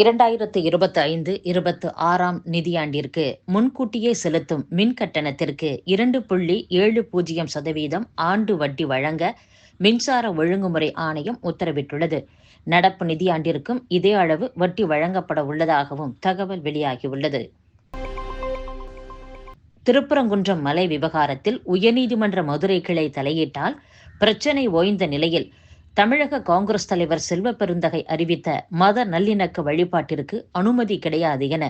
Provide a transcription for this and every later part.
இரண்டாயிரத்து இருபத்தி ஐந்து இருபத்து ஆறாம் நிதியாண்டிற்கு முன்கூட்டியே செலுத்தும் மின் கட்டணத்திற்கு இரண்டு புள்ளி ஏழு பூஜ்ஜியம் சதவீதம் ஆண்டு வட்டி வழங்க மின்சார ஒழுங்குமுறை ஆணையம் உத்தரவிட்டுள்ளது. நடப்பு நிதியாண்டிற்கும் இதே அளவு வட்டி வழங்கப்பட உள்ளதாகவும் தகவல் வெளியாகியுள்ளது. திருப்பரங்குன்றம் மலை விவகாரத்தில் உயர்நீதிமன்ற மதுரை கிளை தலையிட்டால் பிரச்சினை ஓய்ந்த நிலையில் தமிழக காங்கிரஸ் தலைவர் செல்வ பெருந்தகை அறிவித்த மத நல்லிணக்க வழிபாட்டிற்கு அனுமதி கிடையாது என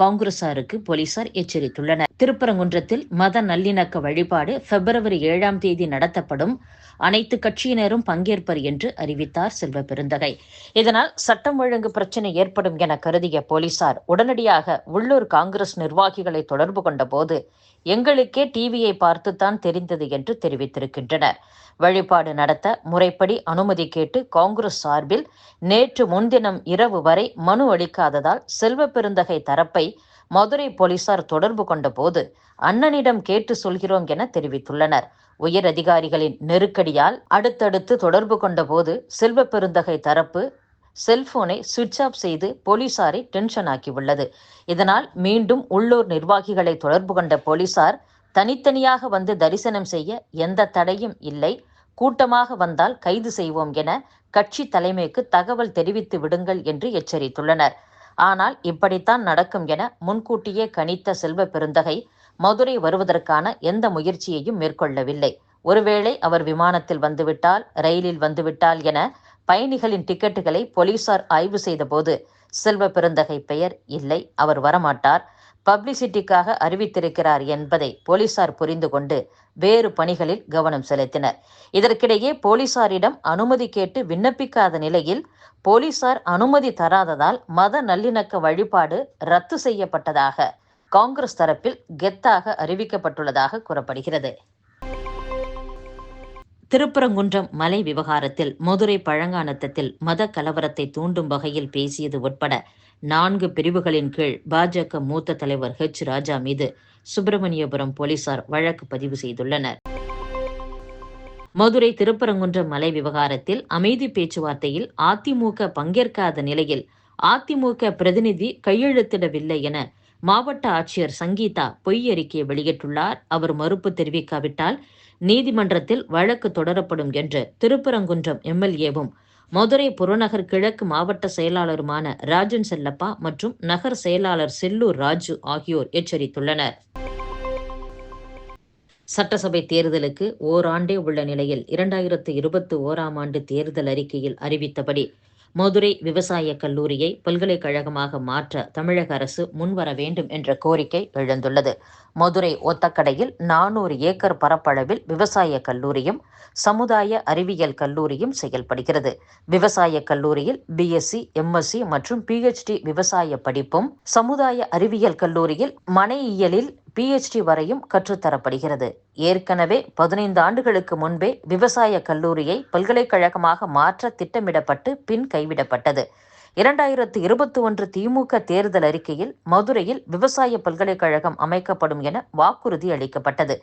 காங்கிரசாருக்கு போலீசார் எச்சரித்துள்ளனர். திருப்பரங்குன்றத்தில் மத நல்லிணக்க வழிபாடு பிப்ரவரி ஏழாம் தேதி நடத்தப்படும். அனைத்து கட்சியினரும் பங்கேற்பர் என்று அறிவித்தார் செல்வ பெருந்தகை. இதனால் சட்டம் ஒழுங்கு பிரச்சினை ஏற்படும் என கருதிய போலீசார் உடனடியாக உள்ளூர் காங்கிரஸ் நிர்வாகிகளை தொடர்பு கொண்ட போது எங்களுக்கே டிவியை பார்த்துத்தான் தெரிந்தது என்று தெரிவித்திருக்கின்றனர். வழிபாடு நடத்த முறைப்படி அனுமதி கேட்டு காங்கிரஸ் சார்பில் நேற்று முன்தினம் இரவு வரை மனு அளிக்காததால் செல்வ பெருந்தகை தரப்பை மதுரை போலீசார் தொடர்பு கொண்ட போது அண்ணனிடம் கேட்டு சொல்கிறோம் என தெரிவித்துள்ளனர். உயர் அதிகாரிகளின் நெருக்கடியால் அடுத்தடுத்து தொடர்பு கொண்ட போது செல்வ பெருந்தகை தரப்பு செல்போனை சுவிட்ச் ஆஃப் செய்து போலீசாரை டென்ஷன் ஆக்கியுள்ளது. இதனால் மீண்டும் உள்ளூர் நிர்வாகிகளை தொடர்பு கொண்ட போலீசார் தனித்தனியாக வந்து தரிசனம் செய்ய எந்த தடையும் இல்லை. கூட்டமாக வந்தால் கைது செய்வோம் என கட்சி தலைமைக்கு தகவல் தெரிவித்து விடுங்கள் என்று எச்சரித்துள்ளனர். ஆனால் இப்படித்தான் நடக்கும் என முன்கூட்டியே கணித்த செல்வ பெருந்தகை மதுரை வருவதற்கான எந்த முயற்சியையும் மேற்கொள்ளவில்லை. ஒருவேளை அவர் விமானத்தில் வந்துவிட்டால் ரயிலில் வந்துவிட்டால் என பயணிகளின் டிக்கெட்டுகளை போலீசார் ஆய்வு செய்தபோது செல்வ பெருந்தகை பெயர் இல்லை அவர் வரமாட்டார். பப்ளிசிட்டிக்காக அறிவித்திருக்கிறார் என்பதை போலீசார் புரிந்து கொண்டு வேறு பணிகளில் கவனம் செலுத்தினர். இதற்கிடையே போலீசாரிடம் அனுமதி கேட்டு விண்ணப்பிக்காத நிலையில் போலீசார் அனுமதி தராததால் மத நல்லிணக்க வழிபாடு ரத்து செய்யப்பட்டதாக காங்கிரஸ் தரப்பில் கெத்தாக அறிவிக்கப்பட்டுள்ளதாக கூறப்படுகிறது. திருப்பரங்குன்றம் மலை விவகாரத்தில் மதுரை பழங்கானத்தத்தில் மத கலவரத்தை தூண்டும் வகையில் பேசியது உட்பட நான்கு பிரிவுகளின் கீழ் பாஜக மூத்த தலைவர் ஹெச் ராஜா மீது சுப்பிரமணியபுரம் போலீசார் வழக்கு பதிவு செய்துள்ளனர். மதுரை திருப்பரங்குன்றம் மலை விவகாரத்தில் அமைதி பேச்சுவார்த்தையில் அதிமுக பங்கேற்காத நிலையில் அதிமுக பிரதிநிதி கையெழுத்திடவில்லை என மாவட்ட ஆட்சியர் சங்கீதா பொய் அறிக்கையை வெளியிட்டுள்ளார். அவர் மறுப்பு தெரிவிக்காவிட்டால் நீதிமன்றத்தில் வழக்கு தொடரப்படும் என்று திருப்பரங்குன்றம் எம்எல்ஏவும் மதுரை புறநகர் கிழக்கு மாவட்ட செயலாளருமான ராஜன் செல்லப்பா மற்றும் நகர் செயலாளர் செல்லூர் ராஜு ஆகியோர் எச்சரித்துள்ளனர். சட்டசபை தேர்தலுக்கு ஓராண்டே உள்ள நிலையில் இரண்டாயிரத்து இருபத்தி ஓராம் ஆண்டு தேர்தல் அறிக்கையில் அறிவித்தபடி மதுரை விவசாய கல்லூரியை பல்கலைக்கழகமாக மாற்ற தமிழக அரசு முன்வர வேண்டும் என்ற கோரிக்கை எழுந்துள்ளது. மதுரை ஒத்தக்கடையில் நானூறு ஏக்கர் பரப்பளவில் விவசாய கல்லூரியும் சமுதாய அறிவியல் கல்லூரியும் செயல்படுகிறது. விவசாய கல்லூரியில் பிஎஸ்சி எம்எஸ்சி மற்றும் பிஹெச்டி விவசாய படிப்பும் சமுதாய அறிவியல் கல்லூரியில் மனையியலில் பிஹெச்டி வரையும் கற்றுத்தரப்படுகிறது. ஏற்கனவே பதினைந்து ஆண்டுகளுக்கு முன்பே விவசாய கல்லூரியை பல்கலைக்கழகமாக மாற்ற திட்டமிடப்பட்டு பின் கைவிடப்பட்டது. இரண்டாயிரத்து இருபத்தி ஒன்று திமுக தேர்தல் அறிக்கையில் மதுரையில் விவசாய பல்கலைக்கழகம் அமைக்கப்படும் என வாக்குறுதி அளிக்கப்பட்டது.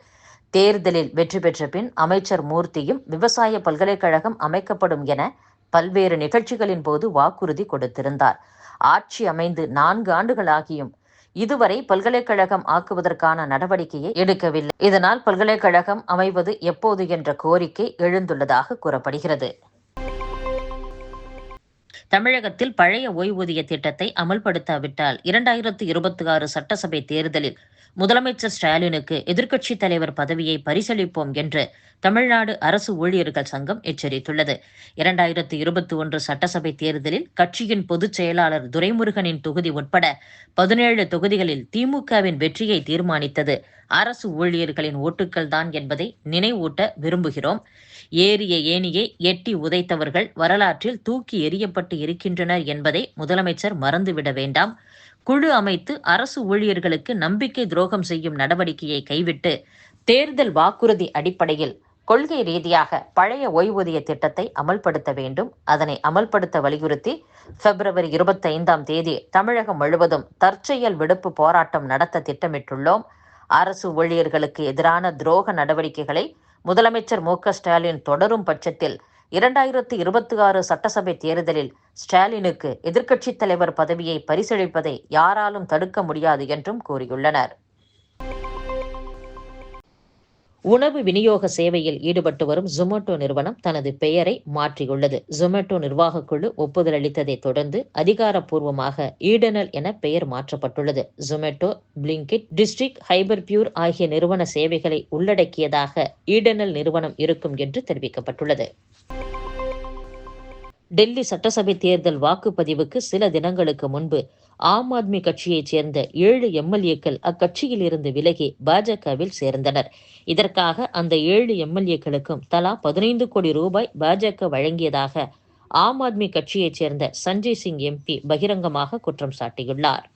தேர்தலில் வெற்றி பெற்ற பின் அமைச்சர் மூர்த்தியும் விவசாய பல்கலைக்கழகம் அமைக்கப்படும் என பல்வேறு நிகழ்ச்சிகளின் போது வாக்குறுதி கொடுத்திருந்தார். ஆட்சி அமைந்து நான்கு ஆண்டுகளாகியும் இதுவரை பல்கலைக்கழகம் ஆக்குவதற்கான நடவடிக்கையை எடுக்கவில்லை. இதனால் பல்கலைக்கழகம் அமைவது எப்போது என்ற கோரிக்கை எழுந்துள்ளதாக கூறப்படுகிறது. தமிழகத்தில் பழைய ஓய்வூதிய திட்டத்தை அமல்படுத்தாவிட்டால் இரண்டாயிரத்து இருபத்தி ஆறு சட்டசபை தேர்தலில் முதலமைச்சர் ஸ்டாலினுக்கு எதிர்க்கட்சித் தலைவர் பதவியை பரிசளிப்போம் என்று தமிழ்நாடு அரசு ஊழியர்கள் சங்கம் எச்சரித்துள்ளது. இரண்டாயிரத்து இருபத்தி ஒன்று சட்டசபை தேர்தலில் கட்சியின் பொதுச் செயலாளர் துரைமுருகனின் தொகுதி உட்பட பதினேழு தொகுதிகளில் திமுகவின் வெற்றியை தீர்மானித்தது. அரசு ஊழியர்களின் ஓட்டுக்கள் தான் என்பதை நினைவூட்ட விரும்புகிறோம். ஏறிய ஏனியை எட்டி உதைத்தவர்கள் வரலாற்றில் தூக்கி எறியப்பட்டு இருக்கின்றனர் என்பதை முதலமைச்சர் மறந்துவிட வேண்டாம். குழு அமைத்து அரசு ஊழியர்களுக்கு நம்பிக்கை துரோகம் செய்யும் நடவடிக்கையை கைவிட்டு தேர்தல் வாக்குறுதி அடிப்படையில் கொள்கை ரீதியாக பழைய ஓய்வூதிய திட்டத்தை அமல்படுத்த வேண்டும். அதனை அமல்படுத்த வலியுறுத்தி பிப்ரவரி இருபத்தைந்தாம் தேதி தமிழகம் முழுவதும் தற்செயல் விடுப்பு போராட்டம் நடத்த திட்டமிட்டுள்ளோம். அரசு ஊழியர்களுக்கு எதிரான துரோக நடவடிக்கைகளை முதலமைச்சர் மு ஸ்டாலின் தொடரும் பட்சத்தில் இரண்டாயிரத்து இருபத்தி ஆறு சட்டசபை தேர்தலில் ஸ்டாலினுக்கு எதிர்க்கட்சித் தலைவர் பதவியை பரிசளிப்பதை யாராலும் தடுக்க முடியாது என்றும் கூறியுள்ளனர். உணவு விநியோக சேவையில் ஈடுபட்டு வரும் ஜொமேட்டோ நிறுவனம் தனது பெயரை மாற்றியுள்ளது. ஜொமேட்டோ நிர்வாகக் குழு ஒப்புதல் அளித்ததை தொடர்ந்து அதிகாரப்பூர்வமாக ஈடனல் என பெயர் மாற்றப்பட்டுள்ளது. Zomato Blinkit district Hyperpure ஆகிய நிறுவன சேவைகளை உள்ளடக்கியதாக ஈடனல் நிறுவனம் இருக்கும் என்று தெரிவிக்கப்பட்டுள்ளது. டெல்லி சட்டசபை தேர்தல் வாக்குப்பதிவுக்கு சில தினங்களுக்கு முன்பு ஆம் ஆத்மி கட்சியைச் சேர்ந்த ஏழு எம்எல்ஏக்கள் அக்கட்சியில் இருந்து விலகி பாஜகவில் சேர்ந்தனர். இதற்காக அந்த ஏழு எம்எல்ஏக்களுக்கும் தலா பதினைந்து கோடி ரூபாய் பாஜக வழங்கியதாக ஆம் ஆத்மி கட்சியைச் சேர்ந்த சஞ்சய் சிங் எம்பி பகிரங்கமாக குற்றம் சாட்டியுள்ளார்.